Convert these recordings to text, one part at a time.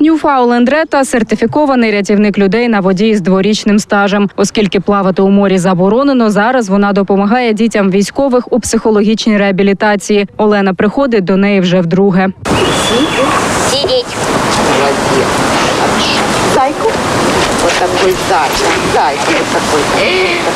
Ньюфауленд Рета – сертифікований рятівник людей на воді з дворічним стажем. Оскільки плавати у морі заборонено, зараз вона допомагає дітям військових у психологічній реабілітації. Олена приходить до неї вже вдруге. Хорошо. Зайку. Вот такой зайка. Зайка вот такой.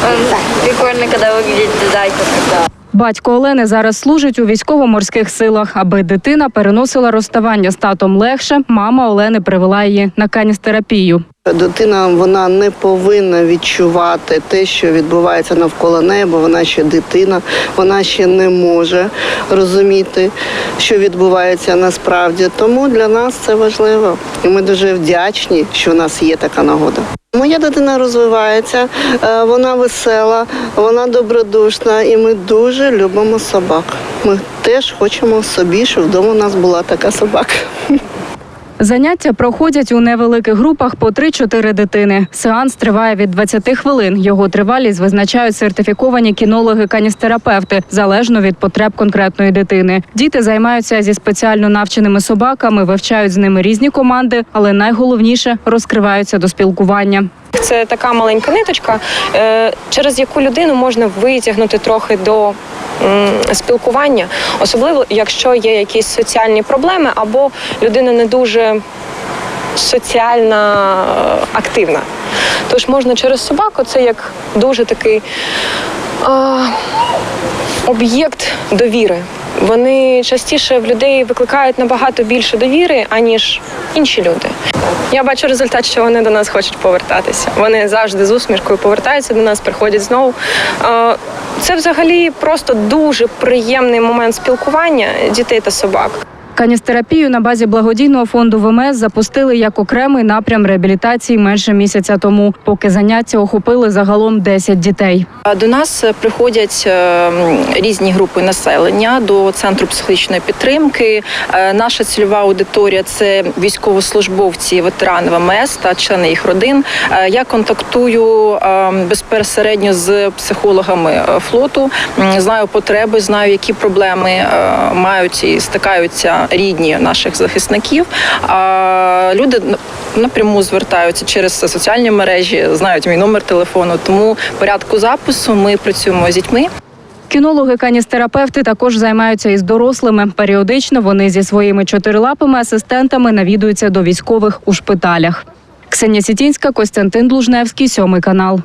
Зайка. Прикольно, когда выглядит зайка. Батько Олени зараз служить у військово-морських силах. Аби дитина переносила розставання з татом легше, мама Олени привела її на каністерапію. Дитина вона не повинна відчувати те, що відбувається навколо неї, бо вона ще дитина, вона ще не може розуміти, що відбувається насправді. Тому для нас це важливо, і ми дуже вдячні, що в нас є така нагода. Моя дитина розвивається, е, вона весела, вона добродушна, і ми дуже любимо собак. Ми теж хочемо собі, щоб вдома у нас була така собака. Заняття проходять у невеликих групах по 3-4 дитини. Сеанс триває від 20 хвилин. Його тривалість визначають сертифіковані кінологи-каністерапевти залежно від потреб конкретної дитини. Діти займаються зі спеціально навченими собаками, вивчають з ними різні команди, але найголовніше розкриваються до спілкування. Це така маленька ниточка, е, через яку людину можна витягнути трохи до спілкування, особливо якщо є якісь соціальні проблеми або людина не дуже соціально е, активна. Тож можна через собаку, це як дуже такий об'єкт довіри. Вони частіше в людей викликають набагато більше довіри, аніж інші люди. Я бачу результат, що вони до нас хочуть повертатися. Вони завжди з усмішкою повертаються до нас, приходять знову. Це взагалі просто дуже приємний момент спілкування дітей та собак. Каністерапію на базі благодійного фонду ВМС запустили як окремий напрям реабілітації менше місяця тому, поки заняття охопили загалом 10 дітей. До нас приходять е, різні групи населення до центру психологічної підтримки. Е, Наша цільова аудиторія це військовослужбовці, ветерани ВМС та члени їх родин. Е, Я контактую безпосередньо з психологами флоту. Знаю потреби, знаю, які проблеми мають і стикаються рідні наших захисників. А люди напряму звертаються через соціальні мережі, знають мій номер телефону. Тому порядку запису ми працюємо з дітьми. Кінологи-каністерапевти також займаються із дорослими. Періодично вони зі своїми чотирилапими асистентами навідуються до військових у шпиталях. Ксенія Сітінська, Костянтин Блужневський, сьомий канал.